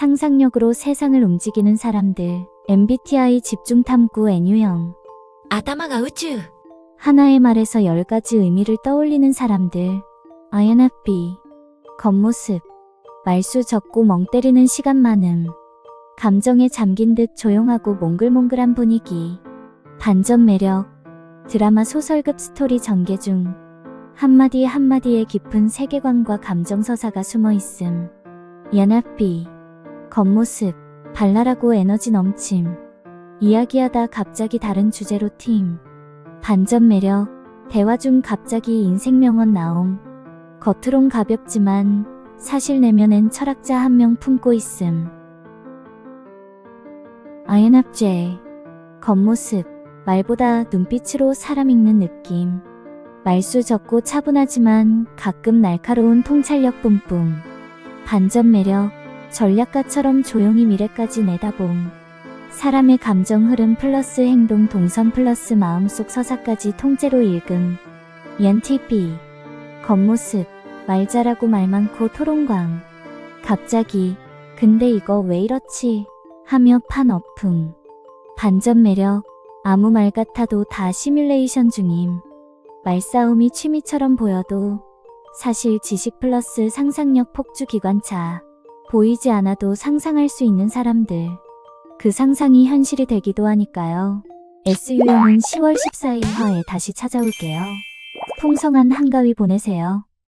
상상력으로 세상을 움직이는 사람들. MBTI 집중 탐구 N유형. 아타마가 우주 하나의 말에서 열 가지 의미를 떠올리는 사람들. INFP 겉모습. 말수 적고 멍 때리는 시간 많음. 감정에 잠긴 듯 조용하고 몽글몽글한 분위기. 반전 매력. 드라마 소설급 스토리 전개 중. 한마디 한마디에 깊은 세계관과 감정 서사가 숨어 있음. 연합비 겉모습. 발랄하고 에너지 넘침. 이야기하다 갑자기 다른 주제로 팀. 반전 매력. 대화 중 갑자기 인생 명언 나옴. 겉으론 가볍지만 사실 내면엔 철학자 한 명 품고 있음. INFJ. 겉모습. 말보다 눈빛으로 사람 읽는 느낌. 말수 적고 차분하지만 가끔 날카로운 통찰력 뿜뿜. 반전 매력. 전략가처럼 조용히 미래까지 내다봄. 사람의 감정 흐름 플러스 행동 동선 플러스 마음속 서사까지 통째로 읽음. ENTP. 겉모습. 말 잘하고 말 많고 토론광. 갑자기, 근데 이거 왜 이렇지? 하며 판 어품. 반전 매력. 아무 말 같아도 다 시뮬레이션 중임. 말싸움이 취미처럼 보여도 사실 지식 플러스 상상력 폭주 기관차. 보이지 않아도 상상할 수 있는 사람들. 그 상상이 현실이 되기도 하니까요. SU형은 10월 14일 화에 다시 찾아올게요. 풍성한 한가위 보내세요.